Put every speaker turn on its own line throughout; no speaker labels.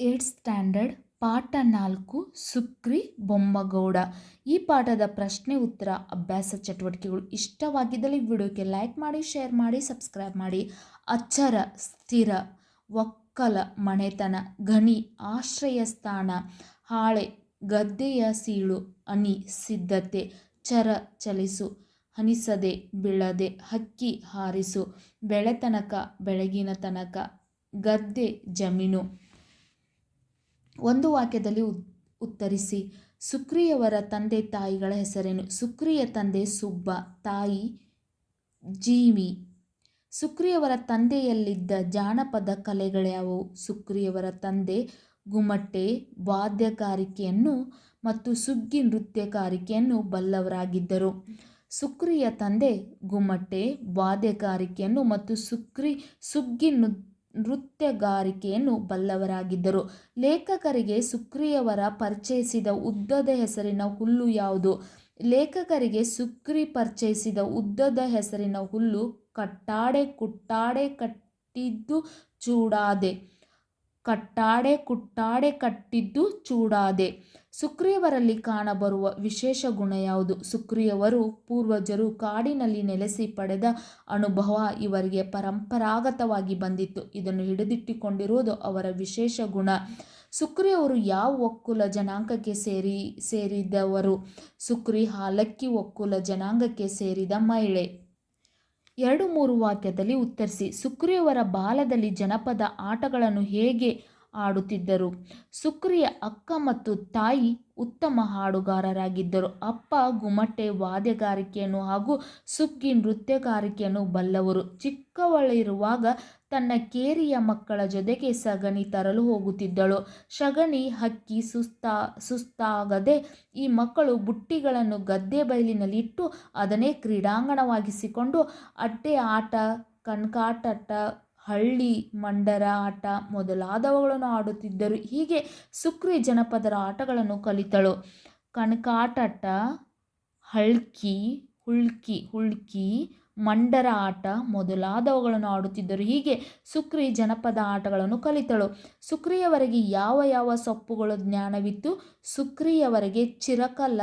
Eight standard ಪಾಠ ನಾಲ್ಕು ಸುಕ್ರಿ ಬೊಮ್ಮಗೌಡ. ಈ ಪಾಠದ ಪ್ರಶ್ನೆ, ಉತ್ತರ, ಅಭ್ಯಾಸ ಚಟುವಟಿಕೆಗಳು ಇಷ್ಟವಾಗಿದ್ದಲ್ಲಿ ವಿಡಿಯೋಕ್ಕೆ ಲೈಕ್ ಮಾಡಿ, ಶೇರ್ ಮಾಡಿ, ಸಬ್ಸ್ಕ್ರೈಬ್ ಮಾಡಿ. ಅಚ್ಚರ ಸ್ಥಿರ, ಒಕ್ಕಲ, ಮನೆತನ, ಗಣಿ, ಆಶ್ರಯ ಸ್ಥಾನ, ಹಾಳೆ, ಗದ್ದೆಯ ಸೀಳು ಅನಿ ಸಿದ್ಧತೆ, ಚರ, ಚಲಿಸು, ಹನಿಸದೆ, ಬೀಳದೆ, ಹಕ್ಕಿ, ಹಾರಿಸು ಬೆಳೆತನಕ ಬೆಳಗಿನ ತನಕ, ಗದ್ದೆ, ಜಮೀನು. ಒಂದು ವಾಕ್ಯದಲ್ಲಿ ಉತ್ತರಿಸಿ, ಸುಕ್ರಿಯವರ ತಂದೆ ತಾಯಿಗಳ ಹೆಸರೇನು? ಸುಕ್ರಿಯ ತಂದೆ ಸುಬ್ಬ, ತಾಯಿ ಜೀವಿ ಸುಕ್ರಿಯವರ ತಂದೆಯಲ್ಲಿದ್ದ ಜಾನಪದ ಕಲೆಗಳ್ಯಾವು ಸುಕ್ರಿಯವರ ತಂದೆ ಗುಮ್ಮಟ್ಟೆ, ವಾದ್ಯಗಾರಿಕೆಯನ್ನು ಮತ್ತು ಸುಗ್ಗಿ ನೃತ್ಯಗಾರಿಕೆಯನ್ನು ಬಲ್ಲವರಾಗಿದ್ದರು. ಸುಕ್ರಿಯ ತಂದೆ ಗುಮ್ಮಟ್ಟೆ, ವಾದ್ಯಗಾರಿಕೆಯನ್ನು ಮತ್ತು ಸುಕ್ರಿ, ಸುಗ್ಗಿ ನೃತ್ಯಗಾರಿಕೆಯನ್ನು ಬಲ್ಲವರಾಗಿದ್ದರು. ಲೇಖಕರಿಗೆ ಸುಕ್ರಿಯವರ ಪರಿಚಯಿಸಿದ ಉದ್ದದ ಹೆಸರಿನ ಹುಲ್ಲು ಯಾವುದು? ಲೇಖಕರಿಗೆ ಸುಕ್ರಿ ಪರಿಚಯಿಸಿದ ಉದ್ದದ ಹೆಸರಿನ ಹುಲ್ಲು ಕಟ್ಟಾಡೆ ಕುಟ್ಟಾಡೆ ಕಟ್ಟಿದ್ದು ಚೂಡಾದೆ. ಕಟ್ಟಾಡೆ ಕುಟ್ಟಾಡೆ ಕಟ್ಟಿದ್ದು ಚೂಡಾದೆ. ಸುಕ್ರಿಯವರಲ್ಲಿ ಕಾಣಬರುವ ವಿಶೇಷ ಗುಣ ಯಾವುದು? ಸುಕ್ರಿಯವರು ಪೂರ್ವಜರು ಕಾಡಿನಲ್ಲಿ ನೆಲೆಸಿ ಪಡೆದ ಅನುಭವ ಇವರಿಗೆ ಪರಂಪರಾಗತವಾಗಿ ಬಂದಿತ್ತು. ಇದನ್ನು ಹಿಡಿದಿಟ್ಟುಕೊಂಡಿರುವುದು ಅವರ ವಿಶೇಷ ಗುಣ. ಸುಕ್ರಿಯವರು ಯಾವ ಒಕ್ಕುಲ ಜನಾಂಗಕ್ಕೆ ಸೇರಿ, ಸೇರಿದವರು? ಸುಕ್ರಿ ಹಾಲಕ್ಕಿ ಒಕ್ಕುಲ ಜನಾಂಗಕ್ಕೆ ಸೇರಿದ ಮಹಿಳೆ. ಎರಡು ಮೂರು ವಾಕ್ಯದಲ್ಲಿ ಉತ್ತರಿಸಿ ಸುಕ್ರಿಯವರ ಬಾಲದಲ್ಲಿ ಜನಪದ ಆಟಗಳನ್ನು ಹೇಗೆ ಆಡುತ್ತಿದ್ದರು? ಸುಕ್ರಿಯ ಅಕ್ಕ ಮತ್ತು ತಾಯಿ ಉತ್ತಮ ಹಾಡುಗಾರರಾಗಿದ್ದರು. ಅಪ್ಪ ಗುಮಟೆ ವಾದ್ಯಗಾರಿಕೆಯನ್ನು ಹಾಗೂ ಸುಗ್ಗಿ ನೃತ್ಯಗಾರಿಕೆಯನ್ನು ಬಲ್ಲವರು. ಚಿಕ್ಕವಳಿರುವಾಗ ತನ್ನ ಕೇರಿಯ ಮಕ್ಕಳ ಜೊತೆಗೆ ಸಗಣಿ ತರಲು ಹೋಗುತ್ತಿದ್ದಳು. ಸಗಣಿ ಹಕ್ಕಿ ಸುಸ್ತಾ, ಸುಸ್ತಾಗದೆ ಈ ಮಕ್ಕಳು ಬುಟ್ಟಿಗಳನ್ನು ಗದ್ದೆ ಬಯಲಿನಲ್ಲಿಟ್ಟು ಅದನ್ನೇ ಕ್ರೀಡಾಂಗಣವಾಗಿಸಿಕೊಂಡು ಅಟ್ಟೆ ಆಟ, ಕಣ್ಕಾಟಾಟ, ಹಳ್ಳಿ ಮಂಡರ ಆಟ ಮೊದಲಾದವುಗಳನ್ನು ಆಡುತ್ತಿದ್ದರು. ಹೀಗೆ ಸುಕ್ರಿ ಜನಪದರ ಆಟಗಳನ್ನು ಕಲಿತಳು. ಕಣ್ಕಾಟಾಟ, ಹಳ್ಕಿ, ಹುಳ್ಕಿ ಹುಳ್ಕಿ ಮಂಡರ ಆಟ ಮೊದಲಾದವುಗಳನ್ನು ಆಡುತ್ತಿದ್ದರು. ಹೀಗೆ ಸುಕ್ರಿ ಜನಪದ ಆಟಗಳನ್ನು ಕಲಿತಳು. ಸುಕ್ರಿಯವರೆಗೆ ಯಾವ ಯಾವ ಸೊಪ್ಪುಗಳ ಜ್ಞಾನವಿತ್ತು? ಸುಕ್ರಿಯವರೆಗೆ ಚಿರಕಲ,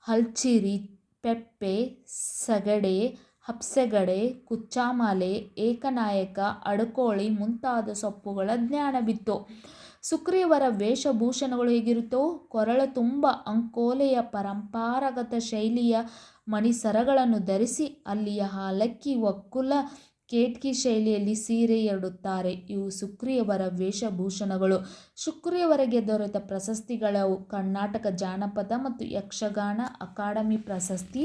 ಹಲ್ಚಿರಿ, ಪೆಪ್ಪೆ, ಸಗಡೆ, ಹಪ್ಸೆಗಡೆ, ಕುಚ್ಚಾಮಾಲೆ, ಏಕನಾಯಕ, ಅಡಕೋಳಿ ಮುಂತಾದ ಸೊಪ್ಪುಗಳ ಜ್ಞಾನವಿತ್ತು. ಸುಕ್ರಿಯವರ ವೇಷಭೂಷಣಗಳು ಹೇಗಿರುತ್ತೋ, ಕೊರಳ ತುಂಬ ಅಂಕೋಲೆಯ ಪರಂಪರಾಗತ ಶೈಲಿಯ ಮಣಿಸರಗಳನ್ನು ಧರಿಸಿ ಅಲ್ಲಿಯ ಹಾಲಕ್ಕಿ ಒಕ್ಕುಲ ಕೇಟ್ಕಿ ಶೈಲಿಯಲ್ಲಿ ಸೀರೆಯಡುತ್ತಾರೆ ಇವು ಸುಕ್ರಿಯವರ ವೇಷಭೂಷಣಗಳು. ಶುಕ್ರಿಯವರೆಗೆ ದೊರೆತ ಪ್ರಶಸ್ತಿಗಳು ಕರ್ನಾಟಕ ಜಾನಪದ ಮತ್ತು ಯಕ್ಷಗಾನ ಅಕಾಡೆಮಿ ಪ್ರಶಸ್ತಿ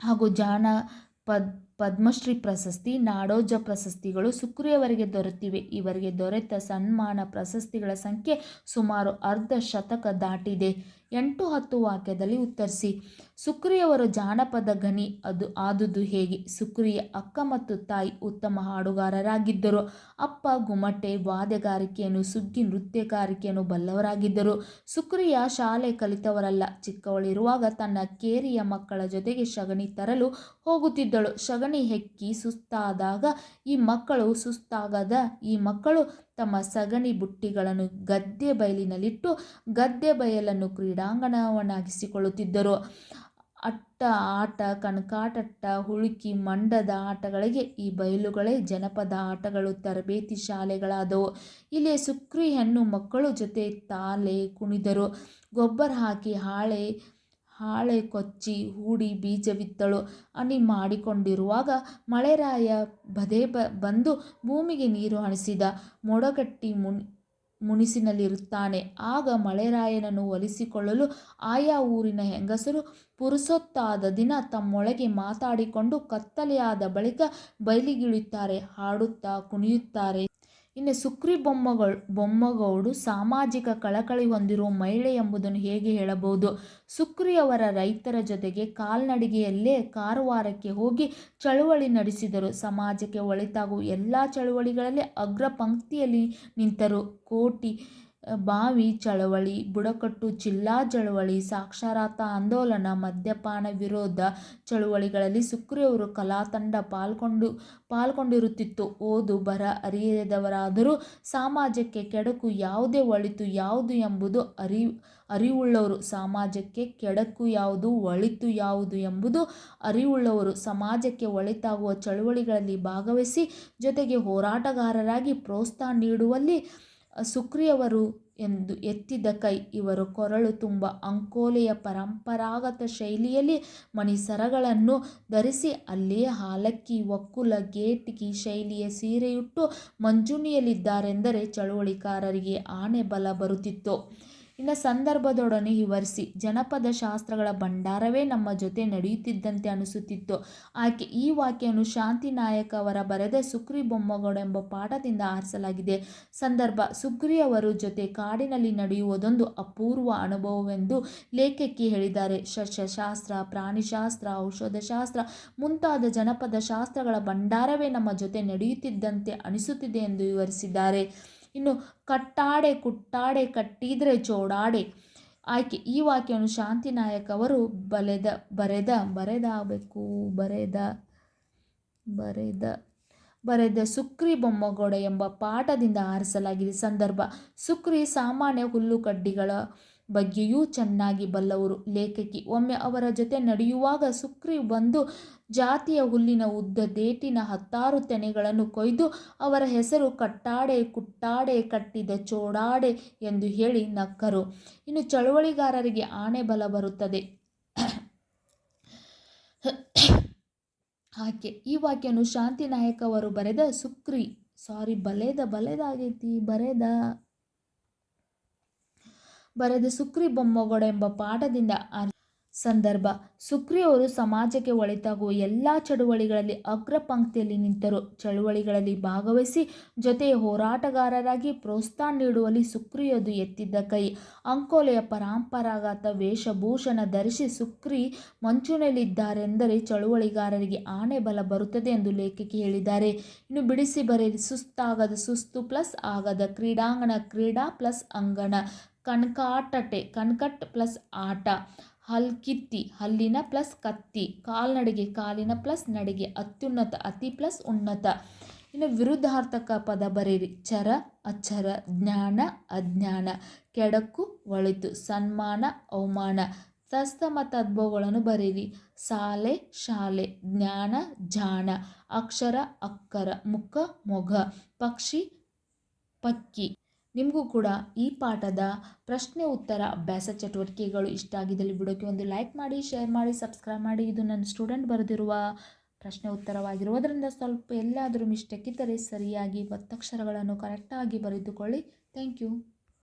ಹಾಗೂ ಜಾನಪದ ಪದ್ಮಶ್ರೀ ಪ್ರಶಸ್ತಿ, ನಾಡೋಜ ಪ್ರಶಸ್ತಿಗಳು ಸುಕ್ರಿಯವರಿಗೆ ದೊರೆತಿವೆ. ಇವರಿಗೆ ದೊರೆತ ಸನ್ಮಾನ ಪ್ರಶಸ್ತಿಗಳ ಸಂಖ್ಯೆ ಸುಮಾರು ಅರ್ಧ ಶತಕ ದಾಟಿದೆ. ಎಂಟು ಹತ್ತು ವಾಕ್ಯದಲ್ಲಿ ಉತ್ತರಿಸಿ ಸುಕ್ರಿಯವರು ಜಾನಪದ ಗಣಿ, ಅದು ಆದುದು ಹೇಗೆ? ಸುಕ್ರಿಯ ಅಕ್ಕ ಮತ್ತು ತಾಯಿ ಉತ್ತಮ ಹಾಡುಗಾರರಾಗಿದ್ದರು. ಅಪ್ಪ ಗುಮಟೆ ವಾದ್ಯಗಾರಿಕೆಯನ್ನು ಸುಗ್ಗಿ, ನೃತ್ಯಗಾರಿಕೆಯನ್ನು ಬಲ್ಲವರಾಗಿದ್ದರು. ಸುಕ್ರಿಯ ಶಾಲೆ ಕಲಿತವರಲ್ಲ. ಚಿಕ್ಕವಳಿರುವಾಗ ತನ್ನ ಕೇರಿಯ ಮಕ್ಕಳ ಜೊತೆಗೆ ಶಗಣಿ ತರಲು ಹೋಗುತ್ತಿದ್ದಳು. ಸಗಣಿ ಹೆಕ್ಕಿ ಸುಸ್ತಾದಾಗ ಈ ಮಕ್ಕಳು ಸುಸ್ತಾಗದ. ಈ ಮಕ್ಕಳು ತಮ್ಮ ಸಗಣಿ ಬುಟ್ಟಿಗಳನ್ನು ಗದ್ದೆ ಬಯಲಿನಲ್ಲಿಟ್ಟು ಗದ್ದೆ ಬಯಲನ್ನು ಕ್ರೀಡಾಂಗಣವನ್ನಾಗಿಸಿಕೊಳ್ಳುತ್ತಿದ್ದರು. ಅಟ್ಟ ಆಟ, ಕಣ್ಕಾಟಟ್ಟ, ಹುಳುಕಿ ಮಂಡದ ಆಟಗಳಿಗೆ ಈ ಬಯಲುಗಳೇ ಜನಪದ ಆಟಗಳು, ತರಬೇತಿ ಶಾಲೆಗಳಾದವು. ಇಲ್ಲಿ ಸುಕ್ರಿ ಹೆಣ್ಣು ಮಕ್ಕಳು ಜೊತೆ ತಾಲೆ ಕುಣಿದರು. ಗೊಬ್ಬರ ಹಾಕಿ ಹಾಳೆ ಹಾಳೆ ಕೊಚ್ಚಿ ಹೂಡಿ ಬೀಜ ಬಿತ್ತಳು ಅನಿ ಮಾಡಿಕೊಂಡಿರುವಾಗ ಮಳೆರಾಯ ಬದೇ ಬ, ಬಂದು ಭೂಮಿಗೆ ನೀರು ಹಣಿಸಿದ. ಮೊಡಗಟ್ಟಿ ಮುನ್, ಮುನಿಸಿನಲ್ಲಿರುತ್ತಾನೆ. ಆಗ ಮಳೆರಾಯನನ್ನು ಒಲಿಸಿಕೊಳ್ಳಲು ಆಯಾ ಊರಿನ ಹೆಂಗಸರು ಪುರುಸೊತ್ತಾದ ದಿನ ತಮ್ಮೊಳಗೆ ಮಾತಾಡಿಕೊಂಡು ಕತ್ತಲೆಯಾದ ಬಳಿಕ ಬಯಲಿಗಿಳಿಯುತ್ತಾರೆ, ಹಾಡುತ್ತಾ ಕುಣಿಯುತ್ತಾರೆ. ಇನ್ನು ಸುಕ್ರಿ ಬೊಮ್ಮಗಳು, ಬೊಮ್ಮಗೌಡು ಸಾಮಾಜಿಕ ಕಳಕಳಿ ಹೊಂದಿರುವ ಮಹಿಳೆ ಎಂಬುದನ್ನು ಹೇಗೆ ಹೇಳಬಹುದು? ಸುಕ್ರಿಯವರ ರೈತರ ಜೊತೆಗೆ ಕಾಲ್ನಡಿಗೆಯಲ್ಲೇ ಕಾರವಾರಕ್ಕೆ ಹೋಗಿ ಚಳುವಳಿ ನಡೆಸಿದರು. ಸಮಾಜಕ್ಕೆ ಒಳಿತಾಗುವ ಎಲ್ಲ ಚಳುವಳಿಗಳಲ್ಲಿ ಅಗ್ರ ಪಂಕ್ತಿಯಲ್ಲಿ ನಿಂತರು. ಕೋಟಿ ಬಾವಿ ಚಳವಳಿ, ಬುಡಕಟ್ಟು ಜಿಲ್ಲಾ ಚಳವಳಿ, ಸಾಕ್ಷರತಾ ಆಂದೋಲನ, ಮದ್ಯಪಾನ ವಿರೋಧ ಚಳುವಳಿಗಳಲ್ಲಿ ಸುಕ್ರಿಯವರು ಕಲಾತಂಡ ಪಾಲ್ಗೊಂಡು, ಪಾಲ್ಗೊಂಡಿರುತ್ತಿತ್ತು. ಓದು ಬರ ಅರಿಯದವರಾದರೂ ಸಮಾಜಕ್ಕೆ ಕೆಡಕು ಯಾವುದೇ ಒಳಿತು ಯಾವುದು ಎಂಬುದು ಅರಿ, ಅರಿವುಳ್ಳವರು. ಸಮಾಜಕ್ಕೆ ಕೆಡಕು ಯಾವುದು, ಒಳಿತು ಯಾವುದು ಎಂಬುದು ಅರಿವುಳ್ಳವರು. ಸಮಾಜಕ್ಕೆ ಒಳಿತಾಗುವ ಚಳುವಳಿಗಳಲ್ಲಿ ಭಾಗವಹಿಸಿ ಜೊತೆಗೆ ಹೋರಾಟಗಾರರಾಗಿ ಪ್ರೋತ್ಸಾಹ ನೀಡುವಲ್ಲಿ ಸುಕ್ರಿಯವರು ಎಂದು ಎತ್ತಿದ ಕೈ, ಇವರು ಕೊರಳು ತುಂಬ ಅಂಕೋಲೆಯ ಪರಂಪರಾಗತ ಶೈಲಿಯಲ್ಲಿ ಮಣಿಸರಗಳನ್ನು ಧರಿಸಿ ಅಲ್ಲೇ ಹಾಲಕ್ಕಿ ಒಕ್ಕುಲ ಗೇಟಿಗಿ ಶೈಲಿಯ ಸೀರೆಯುಟ್ಟು ಮಂಜುಣಿಯಲ್ಲಿದ್ದಾರೆಂದರೆ ಚಳುವಳಿಕಾರರಿಗೆ ಆನೆ ಬಲ ಬರುತ್ತಿತ್ತು. ಇನ್ನು ಸಂದರ್ಭದೊಡನೆ ವಿವರಿಸಿ ಜನಪದ ಶಾಸ್ತ್ರಗಳ ಭಂಡಾರವೇ ನಮ್ಮ ಜೊತೆ ನಡೆಯುತ್ತಿದ್ದಂತೆ ಅನಿಸುತ್ತಿತ್ತು. ಆಕೆ ಈ ವಾಕ್ಯವನ್ನು ಶಾಂತಿ ನಾಯಕ ಅವರ ಬರೆದ ಸುಕ್ರಿ ಬೊಮ್ಮಗೌಡ ಎಂಬ ಪಾಠದಿಂದ ಆರಿಸಲಾಗಿದೆ. ಸಂದರ್ಭ, ಸುಗ್ರಿ ಅವರ ಜೊತೆ ಕಾಡಿನಲ್ಲಿ ನಡೆಯುವುದೊಂದು ಅಪೂರ್ವ ಅನುಭವವೆಂದು ಲೇಖಕಿ ಹೇಳಿದ್ದಾರೆ. ಸಸ್ಯಶಾಸ್ತ್ರ ಪ್ರಾಣಿಶಾಸ್ತ್ರ, ಔಷಧಶಾಸ್ತ್ರ ಮುಂತಾದ ಜನಪದ ಶಾಸ್ತ್ರಗಳ ಭಂಡಾರವೇ ನಮ್ಮ ಜೊತೆ ನಡೆಯುತ್ತಿದ್ದಂತೆ ಅನಿಸುತ್ತಿದೆ ಎಂದು ವಿವರಿಸಿದ್ದಾರೆ. ಇನ್ನು ಕಟ್ಟಾಡೆ, ಕುಟ್ಟಾಡೆ, ಕಟ್ಟಿದರೆ ಜೋಡಾಡೆ ಆಯ್ಕೆ, ಈ ವಾಕ್ಯವನ್ನು ಶಾಂತಿ ನಾಯಕ್ ಅವರು ಬಲೆದ, ಬರೆದ, ಬರೆದಾಗಬೇಕು, ಬರೆದ ಬರೆದ ಬರೆದ ಸುಕ್ರಿ ಬೊಮ್ಮಗೌಡ ಎಂಬ ಪಾಠದಿಂದ ಆರಿಸಲಾಗಿದೆ ಸಂದರ್ಭ. ಸುಕ್ರಿ ಸಾಮಾನ್ಯ ಹುಲ್ಲುಕಡ್ಡಿಗಳ ಬಗ್ಗೆಯೂ ಚೆನ್ನಾಗಿ ಬಲ್ಲವರು. ಲೇಖಕಿ ಒಮ್ಮೆ ಅವರ ಜೊತೆ ನಡೆಯುವಾಗ ಸುಕ್ರಿ ಬಂದು ಜಾತಿಯ ಹುಲ್ಲಿನ ಉದ್ದ ದೇಟಿನ ಹತ್ತಾರು ತೆನೆಗಳನ್ನು ಕೊಯ್ದು ಅವರ ಹೆಸರು ಕಟ್ಟಾಡೆ ಕುಟ್ಟಾಡೆ ಕಟ್ಟಿದ ಚೋಡಾಡೆ ಎಂದು ಹೇಳಿ ನಕ್ಕರು. ಇನ್ನು ಚಳುವಳಿಗಾರರಿಗೆ ಆಣೆ ಬಲ ಬರುತ್ತದೆ. ಆಕೆ ಈ ವಾಕ್ಯನು ಶಾಂತಿ ನಾಯಕ್ ಅವರು ಬರೆದ ಸುಕ್ರಿ, ಸಾರಿ, ಬಲೆದ, ಬಲೆದಾಗೈತಿ, ಬರೆದ. ಬರೆದ ಸುಕ್ರಿ ಬೊಮ್ಮಗೌಡ ಎಂಬ ಪಾಠದಿಂದ ಸಂದರ್ಭ. ಸುಕ್ರಿಯವರು ಸಮಾಜಕ್ಕೆ ಒಳಿತಾಗುವ ಎಲ್ಲ ಚಳುವಳಿಗಳಲ್ಲಿ ಅಗ್ರ ಪಂಕ್ತಿಯಲ್ಲಿ ನಿಂತರು. ಚಳುವಳಿಗಳಲ್ಲಿ ಭಾಗವಹಿಸಿ ಜೊತೆ ಹೋರಾಟಗಾರರಾಗಿ ಪ್ರೋತ್ಸಾಹ ನೀಡುವಲ್ಲಿ ಸುಕ್ರಿಯದು ಎತ್ತಿದ್ದ ಕೈ. ಅಂಕೋಲೆಯ ಪರಂಪರಾಗತ ವೇಷಭೂಷಣ ಧರಿಸಿ ಸುಕ್ರಿ ಮಂಚುನಲ್ಲಿದ್ದಾರೆಂದರೆ ಚಳುವಳಿಗಾರರಿಗೆ ಆಣೆ ಬಲ ಬರುತ್ತದೆ ಎಂದು ಲೇಖಕಿ ಹೇಳಿದ್ದಾರೆ. ಇನ್ನು ಬಿಡಿಸಿ ಬರೆಯಲಿ ಸುಸ್ತಾಗದ ಸುಸ್ತು ಪ್ಲಸ್ ಆಗದ ಕ್ರೀಡಾಂಗಣ, ಕ್ರೀಡಾ ಪ್ಲಸ್ ಅಂಗಣ. ಕಣ್ಕಾಟಟೆ, ಕಣ್ಕಟ್ ಪ್ಲಸ್ ಆಟ, ಹಲ್ಕಿತ್ತಿ, ಹಲ್ಲಿನ ಪ್ಲಸ್ ಕತ್ತಿ, ಕಾಲ್ನಡಿಗೆ, ಕಾಲಿನ ಪ್ಲಸ್ ನಡಿಗೆ, ಅತ್ಯುನ್ನತ, ಅತಿ ಪ್ಲಸ್ ಉನ್ನತ. ಇನ್ನು ವಿರುದ್ಧಾರ್ಥಕ ಪದ ಬರೀರಿ. ಚರ ಅಚ್ಚರ ಜ್ಞಾನ, ಅಜ್ಞಾನ. ಕೆಡಕು, ಒಳಿತು, ಸನ್ಮಾನ, ಅವಮಾನ. ತಸ್ತಮ ತದ್ಭವಗಳನ್ನು ಬರೀರಿ. ಸಾಲೆ, ಶಾಲೆ, ಜ್ಞಾನ, ಜಾಣ. ಅಕ್ಷರ, ಅಕ್ಕರ, ಮುಖ, ಮೊಘ. ಪಕ್ಷಿ, ಪಕ್ಕಿ. ನಿಮಗೂ ಕೂಡ ಈ ಪಾಠದ ಪ್ರಶ್ನೆ ಉತ್ತರ ಅಭ್ಯಾಸ ಚಟುವಟಿಕೆಗಳು ಇಷ್ಟ ಆಗಿದ್ದಲ್ಲಿ ವಿಡಿಯೋಕ್ಕೆ ಒಂದು ಲೈಕ್ ಮಾಡಿ, ಶೇರ್ ಮಾಡಿ, ಸಬ್ಸ್ಕ್ರೈಬ್ ಮಾಡಿ. ಇದು ನನ್ನ ಸ್ಟೂಡೆಂಟ್ ಬರೆದಿರುವ ಪ್ರಶ್ನೆ ಉತ್ತರವಾಗಿರುವುದರಿಂದ ಸ್ವಲ್ಪ ಎಲ್ಲಾದರೂ ಮಿಸ್ಟೇಕ್ ಇದ್ದರೆ ಸರಿಯಾಗಿ ಒತ್ತಕ್ಷರಗಳನ್ನು ಕರೆಕ್ಟಾಗಿ ಬರೆದುಕೊಳ್ಳಿ. Thank you.